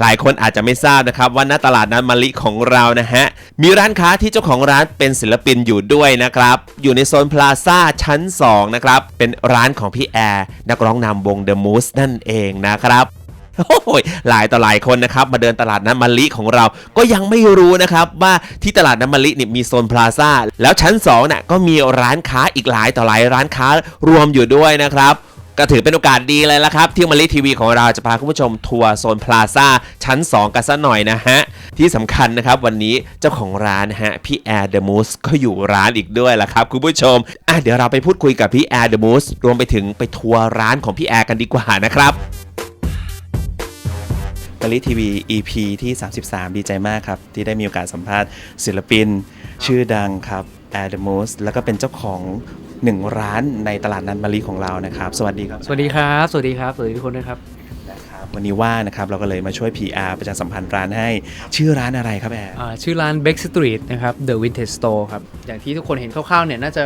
หลายคนอาจจะไม่ทราบนะครับว่าณตลาดนัดมะลิของเรานะฮะมีร้านค้าที่เจ้าของร้านเป็นศิลปินอยู่ด้วยนะครับอยู่ในโซนพลาซ่าชั้น 2 นะครับ เป็นร้านของพี่แอร์นักร้องนำวง The Moose นั่นเองนะครับโอ้ยหลายต่อหลายคนนะครับมาเดินตลาดน้ำมะลิของเรา ก็ยังไม่รู้นะครับว่าที่ตลาดน้ำมะลิเนี่ยมีโซนพลาซ่าแล้วชั้น2น่ะก็มีร้านค้าอีกหลายต่อหลายร้านค้ารวมอยู่ด้วยนะครับ ก็ถือเป็นโอกาสดีเลยละครับ ที่มะลิทีวีของเราจะพาคุณผู้ชมทัวร์โซนพลาซ่าชั้น 2 กันซะหน่อยนะฮะ ที่สำคัญนะครับวันนี้เจ้าของร้านนะฮะพี่แอร์เดอะมูสก็อยู่ร้านอีกด้วยละครับคุณผู้ชมอะเดี๋ยวเราไปพูดคุยกับพี่แอร์เดอะมูสรวมไปถึงไปทัวร์ร้านของพี่แอร์กันดีกว่านะครับมลิทีวี EP ที่ 33 ดีใจมากครับ ที่ได้มีโอกาสสัมภาษณ์ศิลปิน ชื่อดังครับ a d a m o s แล้วก็เป็นเจ้าของ หนึ่งร้านในตลาดนัดมะลิของเรานะครับ สวัสดีครับสวัสดีครับ สวัสดีครับ สวัสดีทุกคนด้วยครับ นะครับวันนี้ว่างนะครับเราก็เลยมาช่วย PR ประชาสัมพันธ์ร้านให้ ชื่อร้านอะไรครับแอร์อ่าชื่อร้าน Back Street นะครับ The Vintage Store ครับ อย่างที่ทุกคนเห็นคร่าวๆเนี่ยน่าจะ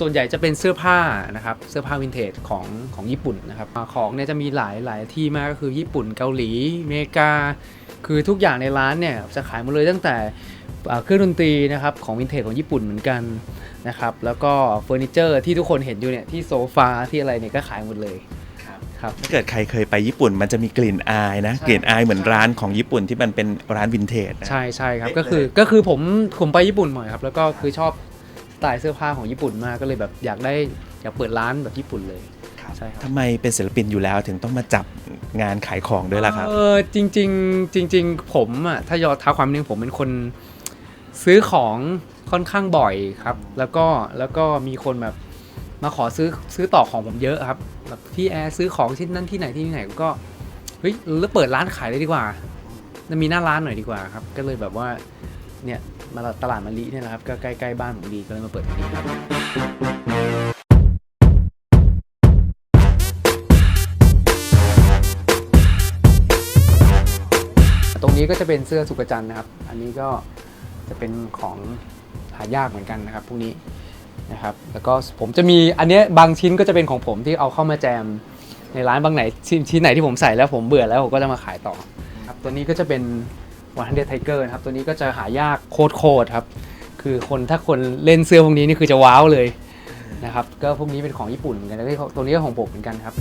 ส่วนใหญ่จะเป็นเสื้อผ้านะครับ เสื้อผ้าวินเทจของของญี่ปุ่นนะครับอ่าของเนี่ยจะมีหลายหลายที่มากก็คือญี่ปุ่นเกาหลีอเมริกา คือทุกอย่างในร้านเนี่ยจะขายหมดเลยตั้งแต่อ่า เครื่องดนตรีนะครับของวินเทจของญี่ปุ่นเหมือนกันนะครับแล้วก็เฟอร์นิเจอร์ที่ทุกคนเห็นอยู่เนี่ยที่โซฟาที่อะไรเนี่ยก็ขายหมดเลยครับถ้าเกิดใครเคยไปญี่ปุ่นมันจะมีกลิ่นอายนะใช่กลิ่นอายเหมือนร้านของญี่ปุ่นที่มันเป็นร้านวินเทจนะใช่ใช่ครับเอ๊ะก็คือเลยก็คือผมผมไปญี่ปุ่นบ่อยครับ แล้วก็คือชอบสไตล์เสื้อผ้าของญี่ปุ่นมากก็เลยแบบอยากได้อยากเปิดร้านแบบญี่ปุ่นเลยใช่ครับทำไมเป็นศิลปินอยู่แล้วถึงต้องมาจับงานขายของด้วยล่ะครับเออจริง ๆ จริง ๆ ผมอะถ้ายอดท้าความนิดนึงผมเป็นคน ซื้อของค่อนข้างบ่อยครับ แล้วก็แล้วก็มีคนแบบมาขอซื้อซื้อต่อของผมเยอะครับแบบที่แอร์ซื้อของที่นั่นที่ไหนที่ไหนก็เฮ้ยแล้วเปิดร้านขายเลยดีกว่าจะมีหน้าร้านหน่อยดีกว่าครับ ก็เลยแบบว่าเนี่ยมาตลาดมะลิเนี่ยแหละครับก็ใกล้ๆบ้านผมดีก็เลยมาเปิดที่นี่ครับตรงนี้ก็จะเป็นเสื้อสุกจันทร์นะครับ อันนี้ก็ จะเป็นของหายากเหมือนกันนะครับพวกนี้นะครับแล้วก็ผมจะมีอันเนี้ยบางชิ้นก็จะเป็นของผมที่เอาเข้ามาแจมในร้านบางไหนชิ้นชิ้นไหนที่ผมใส่แล้วผมเบื่อแล้วผมก็จะมาขายต่อครับตัวนี้ก็จะเป็นวันฮันเดไทเกอร์นะครับตัวนี้ก็จะหายากโคตรโคตรครับคือคนถ้าคนเล่นเสื้อพวกนี้นี่คือจะว้าวเลยนะครับก็พวกนี้เป็นของญี่ปุ่นเหมือนกันแล้วก็ตัวนี้ก็ของผมเหมือนกันครับ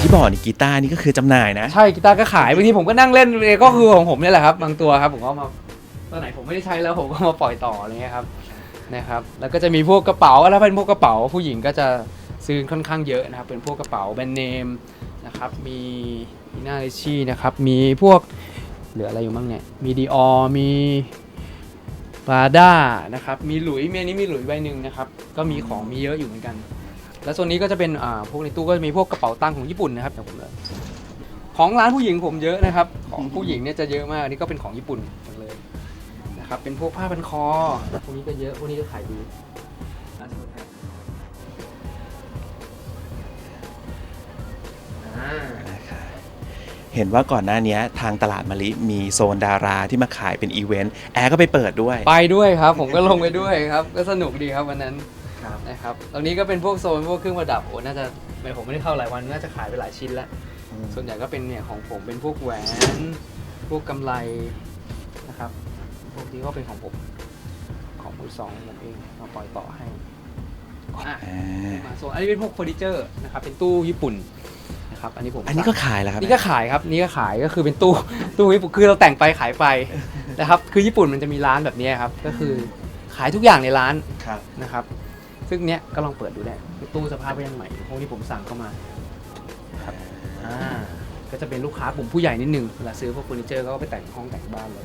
อย่างที่บอกนี่กีตาร์นี่ก็คือจำหน่ายนะ ใช่กีตาร์ก็ขายบางทีผมก็นั่งเล่นเองก็คือของผมเนี่ยแหละครับบางตัวครับผมก็เอามาตัวไหนผมไม่ได้ใช้แล้วผมก็มาปล่อยต่ออะไรเงี้ยครับนะครับแล้วก็จะมีพวกกระเป๋าถ้าเป็นพวกกระเป๋า ผู้หญิงก็จะซื้อค่อนข้างเยอะนะครับเป็นพวกกระเป๋าแบรนด์เนมนะครับมีมีหน้าเลชี่นะครับมีพวกเหลืออะไรอยู่บ้างเนี่ยมีดีออมีปาด้านะครับมีหลุยเมีอันนี้มีหลุยใบหนึ่งนะครับก็มีของมีเยอะอยู่เหมือนกัน แล้วส่วนนี้ก็จะเป็นอ่าพวกในตู้ก็จะมีพวกกระเป๋าตังค์ของญี่ปุ่นนะครับเดี๋ยวผมเลยของร้านผู้หญิงผมเยอะนะครับ ของผู้หญิงเนี่ยจะเยอะมากอันนี้ก็เป็นของญี่ปุ่นหมดเลยนะครับเป็นพวกผ้าพันคอพวกนี้ก็เยอะพวกนี้ก็ขายดีอ่าเห็นว่าก่อนหน้านี้ทางตลาดมะลิมีโซนดาราที่มาขายเป็นอีเวนต์แอร์ก็ไปเปิดด้วย ไปด้วยครับ ผมก็ลงไปด้วยครับ ก็สนุกดีครับวันนั้น ครับ นะครับ ตรงนี้ก็เป็นพวกโซนพวกเครื่องประดับโอ้น่าจะไม่ผมไม่ได้เข้าหลายวันน่าจะขายไปหลายชิ้นแล้วส่วนใหญ่ก็เป็นเนี่ยของผมเป็นพวกแหวน พวกกำไรนะครับ พวกนี้ก็เป็นของผม ของมือสองผมเองมาปล่อยต่อให้อะอ่ามาโซนอันนี้เป็นพวกเฟอร์นิเจอร์นะครับเป็นตู้ญี่ปุ่นนะครับอันนี้ผมอันนี้ก็ขายแล้วครับนี่ก็ขายครับนี่ก็ขายก็คือเป็นตู้ ตู้ญี่ปุ่นคือเราแต่งไปขายไปนะครับคือญี่ปุ่นมันจะมีร้านแบบนี้ครับก็คือขายทุกอย่างในร้าน ครับ นะครับ ซึ่งเนี้ยก็ลองเปิดดูได้ตู้สภาพก็ยังใหม่อยู่พวกนี้ผมสั่งเข้ามาครับอ่าก็จะเป็นลูกค้ากลุ่มผู้ใหญ่นิดนึงเวลาซื้อพวกเฟอร์นิเจอร์ก็ไปแต่งห้องแต่งบ้านเลย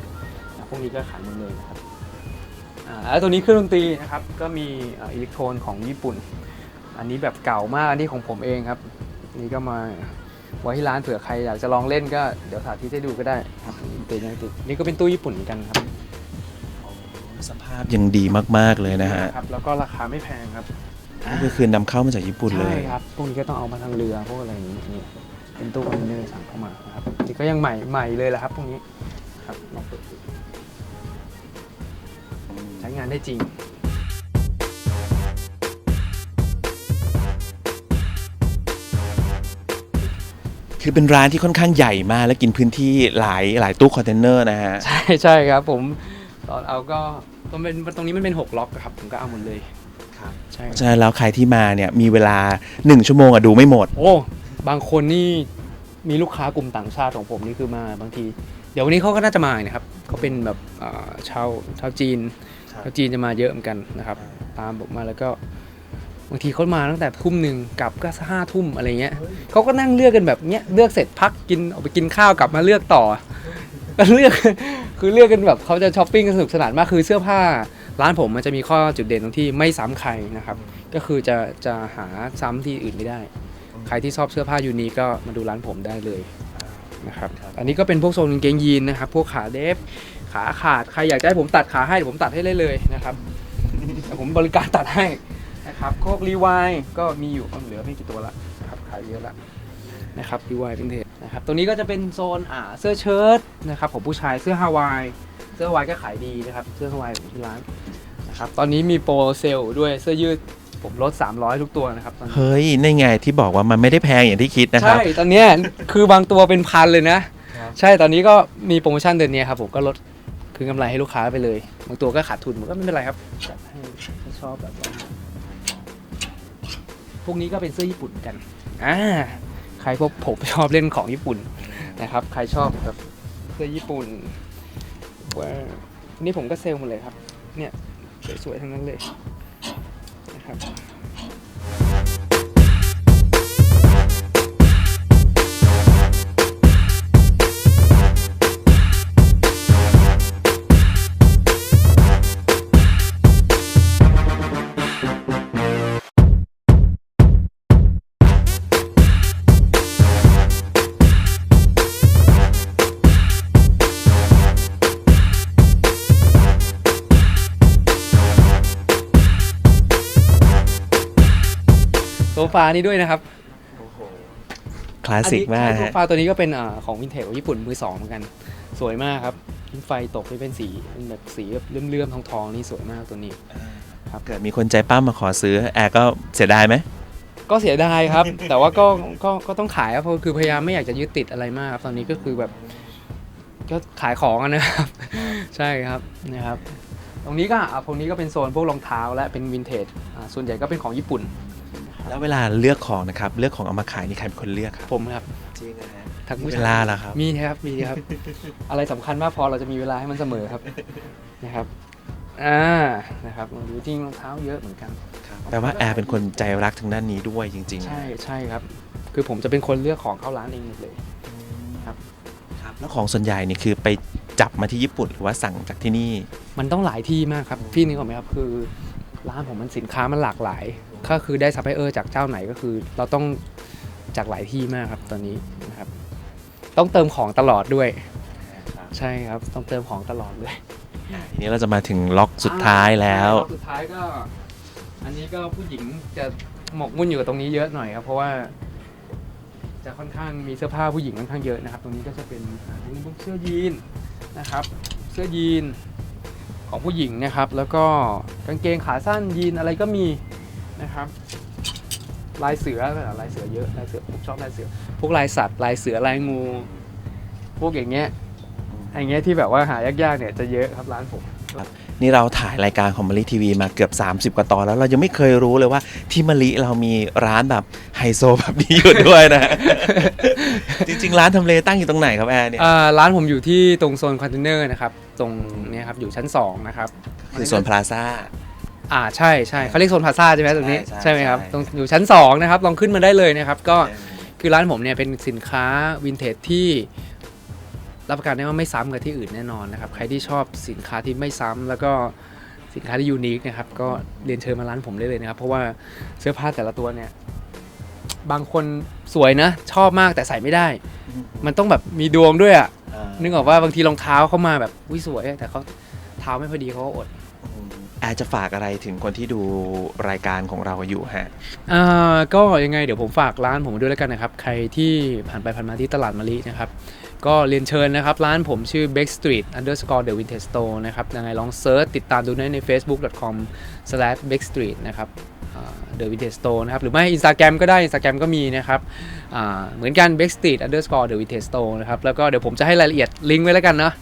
นะพวกนี้ก็ขายหมดเลยนะครับอ่าแล้วตัวนี้เครื่องดนตรีนะครับก็มีอ่าอิเล็กโทรนของญี่ปุ่น อันนี้แบบเก่ามากอันนี้ของผมเองครับนี่ก็มาไว้ที่ร้านเผื่อใครอยากจะลองเล่นก็เดี๋ยวสาธิตให้ดูก็ได้ครับติดยังติดนี่ก็เป็นตู้ญี่ปุ่นเหมือนกันครับ สภาพยังดีมาก ๆ เลยนะฮะ ครับแล้วก็ราคาไม่แพงครับก็คือนำเข้ามาจากญี่ปุ่นเลย ใช่ครับพวกนี้ก็ต้องเอามาทางเรือพวกอะไรอย่างนี้เป็นตู้คอนเทนเนอร์สั่งเข้ามาครับนี่ก็ยังใหม่ใหม่เลยแหละครับพวกนี้ครับลองเปิดใช้งานได้จริง คือเป็นร้านที่ค่อนข้างใหญ่มากและกินพื้นที่หลายหลายตู้คอนเทนเนอร์นะฮะ ใช่ใช่ครับผมตอนเอาก็ ตรงเป็นตรงนี้มันเป็นหกล็อกอะครับผมก็เอาหมดเลยครับ ใช่เพราะฉะนั้นแล้วใครที่มาเนี่ยมีเวลา 1 ชั่วโมงอะดูไม่หมด โอ้ บางคนนี่มีลูกค้ากลุ่มต่างชาติของผมนี่คือมาบางที เดี๋ยววันนี้เขาก็น่าจะมานะครับเขาเป็นแบบเอ่อชาวชาวจีนครับ ชาวจีนจะมาเยอะเหมือนกันนะครับ ตามผมมาแล้วก็บางทีเขามาตั้งแต่ทุ่มหนึ่งกลับก็ห้าทุ่มอะไรเงี้ยเขาก็นั่งเลือกกันแบบเนี้ยเลือกเสร็จพักกินออกไปกินข้าวกลับมาเลือกต่อก็ เลือกคือเลือกกันแบบเขาจะช้อปปิ้งกันสนุกสนานมากคือเสื้อผ้า ร้านผมมันจะมีข้อจุดเด่นตรงที่ไม่ซ้ำใครนะครับ ก็คือจะจะหาซ้ำที่อื่นไม่ได้ ใครที่ชอบเสื้อผ้ายูนีก็มาดูร้านผมได้เลยนะครับอันนี้ก็เป็นพวกโซนกางเกงยีนนะครับ พวกขาเดฟขาขาดใครอยากจะให้ผมตัดขาให้เดี๋ยวผมตัดให้ได้เลยนะครับแต่ผมบริการตัดให้นะครับพวกรีวายก็มีอยู่เหลือไม่กี่ตัวละนะครับขายเยอะละ นะครับรีวายเป็นเทจนะครับตรงนี้ก็จะเป็นโซนอ่าเสื้อเชิ้ตนะครับของผู้ชายเสื้อฮาวายเสื้อฮาวายก็ขายดีนะครับเสื้อฮาวายของที่ร้านนะครับตอนนี้มีโปรเซลล์ด้วยเสื้อยืดผมลด 300 ทุกตัวนะครับตอนนี้เฮ้ยในไงที่บอกว่ามันไม่ได้แพงอย่างที่คิดนะครับ ใช่ตอนเนี้ยคือบางตัวเป็นพันเลยนะใช่ตอนนี้ก็มีโปรโมชั่นเดือนนี้ครับผมก็ลดคืนกำไรให้ลูกค้าไปเลยบางตัวก็ขาดทุนผมก็ไม่เป็นไรครับจัดให้ถ้าชอบแบบว่าพวกนี้ก็เป็นเสื้อญี่ปุ่นกันอ่าใครพวกผมชอบเล่นของญี่ปุ่นนะครับ ใครชอบแบบเสื้อญี่ปุ่นว่านี่ผมก็เซลล์หมดเลยครับ เนี่ยสวยๆทั้งนั้นเลยนะครับ ฟานี้ด้วยนะครับคลาสสิกมากอันนี้ฮะโซฟาตัวนี้ก็เป็นอ่าของวินเทจญี่ปุ่นมือสองเหมือนกัน สวยมากครับทิ้งไฟตกนี่เป็นสีเป็นแบบสีแบบเลื่อมๆทองๆนี่สวยมากตัวนี้ เกิดมีคนใจปั้มมาขอซื้อ แอร์ก็เสียดายไหม ก็เสียดายครับ แต่ว่าก็ก็ก็ต้องขายครับเพราะคือพยายามไม่อยากจะยึดติดอะไรมากครับตอนนี้ก็คือแบบ ก็ขายของอะนะครับ ใช่ครับนะครับ ตรงนี้ก็อะตรงนี้ก็เป็นโซนพวกรองเท้าและเป็นวินเทจอ่าส่วนใหญ่ก็เป็นของญี่ปุ่น แล้วเวลาเลือกของนะครับ เลือกของเอามาขายนี่ใครเป็นคนเลือกครับผมครับจริงนะฮะทั้งผู้เวชายลาล่ะครับ มีครับมีครับ อะไรสำคัญมากพอเราจะมีเวลาให้มันเสมอครับนะครับอ่านะครับดูจริงรองเท้าเยอะเหมือนกัน แปลว่าแอร์เป็นคนใจรักทางด้านนี้ด้วยจริงๆใช่ใช่ครับ คือผมจะเป็นคนเลือกของเข้าร้านเองหมดเลย ครับแล้วของส่วนใหญ่นี่คือไปจับมาที่ญี่ปุ่นหรือว่าสั่งจากที่นี่ มันต้องหลายที่มากครับ พี่นึกออกไหมครับ คือ ร้านผมมันสินค้ามันหลากหลาย ก็คือได้ซัพพลายเออร์จากเจ้าไหนก็คือ เราต้องจากหลายที่มากครับตอนนี้นะครับ ต้องเติมของตลอดด้วย ใช่ครับต้องเติมของตลอดเลยทีนี้เราจะมาถึงล็อกสุดท้ายแล้วรอบสุดท้ายก็ อันนี้ก็ผู้หญิงจะหมกมุ่นอยู่กับตรงนี้เยอะหน่อยครับเพราะว่าจะค่อนข้างมีเสื้อผ้าผู้หญิงค่อนข้างเยอะนะครับ ตรงนี้ก็จะเป็นอ่านี่พวกเสื้อยีนนะครับ เสื้อยีน ของผู้หญิงนะครับ แล้วก็กางเกงขาสั้นยีนอะไรก็มีนะครับลายเสือลายเสือเยอะลายเสือผมชอบลายเสือ พวกลายสัตว์ลายเสือลายงู พวกอย่างเงี้ยอย่างเงี้ยที่แบบว่าหายากๆเนี่ยจะเยอะครับร้านผม นี่เราถ่ายรายการของมาริทีวีมาเกือบ 30 กว่าตอนแล้วเรายังไม่เคยรู้เลยว่าที่มาริเรามีร้านแบบไฮโซแบบนี้อยู่ด้วยนะ จริงๆ ร้านทำเลตั้งอยู่ตรงไหนครับแอร์เนี่ย อ่าร้านผมอยู่ที่ตรงโซนคอนเทนเนอร์นะครับ ตรงเนี้ยครับอยู่ชั้น 2 นะครับคือส่วนพลาซ่า อ่าใช่ใช่เขาเรียกโซนพลาซ่าใช่ไหมตรงนี้ใช่ใช่ใช่ไหมครับใช่ ตรงอยู่ชั้น 2 นะครับ ลองขึ้นมาได้เลยนะครับ ก็คือร้านผมเนี่ยเป็นสินค้าวินเทจที่ รับประกันได้ว่าไม่ซ้ำกับที่อื่นแน่นอนนะครับ ใครที่ชอบสินค้าที่ไม่ซ้ำแล้วก็สินค้าที่ยูนิคนะครับ ก็เรียนเชิญมาร้านผมได้เลยนะครับ เพราะว่าเสื้อผ้าแต่ละตัวเนี่ย บางคนสวยนะ ชอบมากแต่ใส่ไม่ได้ มันต้องแบบมีดวงด้วยอะนึกออกว่าบางทีรองเท้าเขามาแบบวิสวย แต่เขาเท้าไม่พอดีเขาก็อดแอร์จะฝากอะไรถึงคนที่ดูรายการของเราอยู่ฮะอ่าก็ยังไงเดี๋ยวผมฝากร้านผมด้วยแล้วกันนะครับ ใครที่ผ่านไปผ่านมาที่ตลาดมะลินะครับ ก็เรียนเชิญนะครับ ร้านผมชื่อ Back Street underscore the vintage store นะครับยังไงลองเซิร์ชติดตามดูได้ใน facebook.com slash backstreet นะครับเดอะวินเทจสโตนะครับ หรือไม่ Instagram ก็ได้ Instagram ก็มีนะครับเหมือนกัน backstreet underscore the vintage store นะครับ แล้วก็เดี๋ยวผมจะให้รายละเอียดลิงก์ไว้แล้วกันเนาะ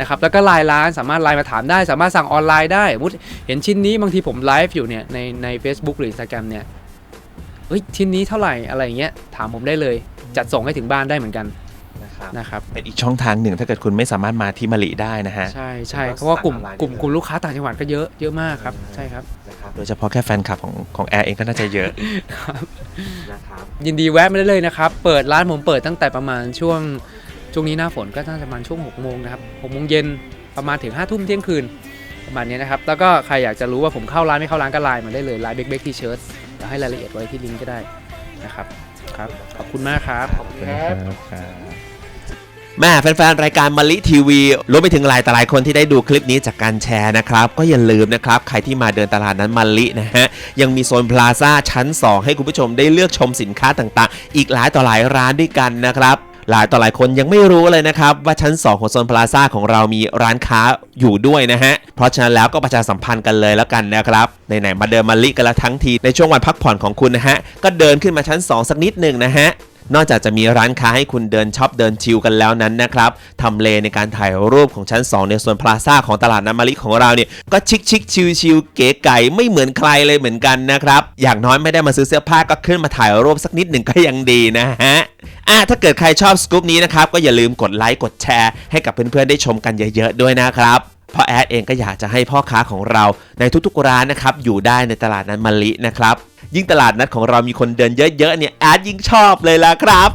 นะครับ แล้วก็ไลน์ร้านสามารถไลน์มาถามได้ สามารถสั่งออนไลน์ได้สมมุติเห็นชิ้นนี้บางทีผมไลฟ์อยู่เนี่ยในใน Facebook หรือ Instagram เนี่ยเฮ้ยชิ้นนี้เท่าไหร่อะไรอย่างเงี้ยถามผมได้เลยจัดส่งให้ถึงบ้านได้เหมือนกัน นะครับนะครับเป็นอีกช่องทางหนึ่ง ถ้าเกิดคุณไม่สามารถมาที่มะลิได้นะฮะ ใช่ใช่ก็เพราะว่ากลุ่มสั่งออนไลน์กลุ่มได้เลยกลุ่มลูกค้าต่างจังหวัดก็เยอะเยอะมากครับใช่ครับนะครับโดยเฉพาะแค่แฟนคลับของของแอร์เองก็น่าจะเยอะนะครับยินดีแวะมาได้เลยนะครับ เปิดร้านผมเปิดตั้งแต่ประมาณช่วงช่วงนี้หน้าฝนก็น่าจะประมาณช่วง6โมงนะครับ6โมงเย็นประมาณถึง5ทุ่มเที่ยงคืนประมาณนี้นะครับแล้วก็ใครอยากจะรู้ว่าผมเข้าร้านไม่เข้าร้านก็ไลน์มาได้เลยไลน์เบกเบกทีเชิร์ตเดี๋ยวให้รายละเอียดไว้ที่ลิงก์ก็ได้นะครับครับ ขอบคุณมากครับขอบคุณครับครับ แม่แฟนๆ รายการมะลิทีวีรวมไปถึงหลายต่อหลายคนที่ได้ดูคลิปนี้จากการแชร์นะครับ ก็อย่าลืมนะครับ ใครที่มาเดินตลาดนั้นมะลินะฮะ ยังมีโซนพลาซ่าชั้น 2 ให้คุณผู้ชมได้เลือกชมสินค้าต่างๆ อีกหลายต่อหลายร้านด้วยกันนะครับหลายต่อหลายคนยังไม่รู้เลยนะครับ ว่าชั้น 2 ของโซนพลาซ่าของเรามีร้านค้าอยู่ด้วยนะฮะ เพราะฉะนั้นแล้วก็ประชาสัมพันธ์กันเลยแล้วกันนะครับไหนๆมาเดินมาลิกันแล้วทั้งทีในช่วงวันพักผ่อนของคุณนะฮะ ก็เดินขึ้นมาชั้น 2 สักนิดหนึ่งนะฮะ นอกจากจะมีร้านค้าให้คุณเดินช็อปเดินชิลกันแล้วนั้นนะครับทำเลในการถ่ายรูปของชั้น 2 ในส่วนพลาซ่าของตลาดน้ำมะลิของเราเนี่ยก็ชิคชิคชิลชิลเก๋ไก่ไม่เหมือนใครเลยเหมือนกันนะครับอย่างน้อยไม่ได้มาซื้อเสื้อผ้าก็ขึ้นมาถ่ายรูปสักนิดหนึ่งก็ยังดีนะฮะอะถ้าเกิดใครชอบสกู๊ปนี้นะครับก็อย่าลืมกดไลค์กดแชร์ให้กับเพื่อนๆได้ชมกันเยอะ ๆ ด้วยนะครับ เพราะแอดเองก็อยากจะให้พ่อค้าของเราในทุกๆร้านนะครับอยู่ได้ในตลาดนั้นมะลินะครับ ยิ่งตลาดนัดของเรามีคนเดินเยอะๆเนี่ยแอดยิ่งชอบเลยล่ะครับ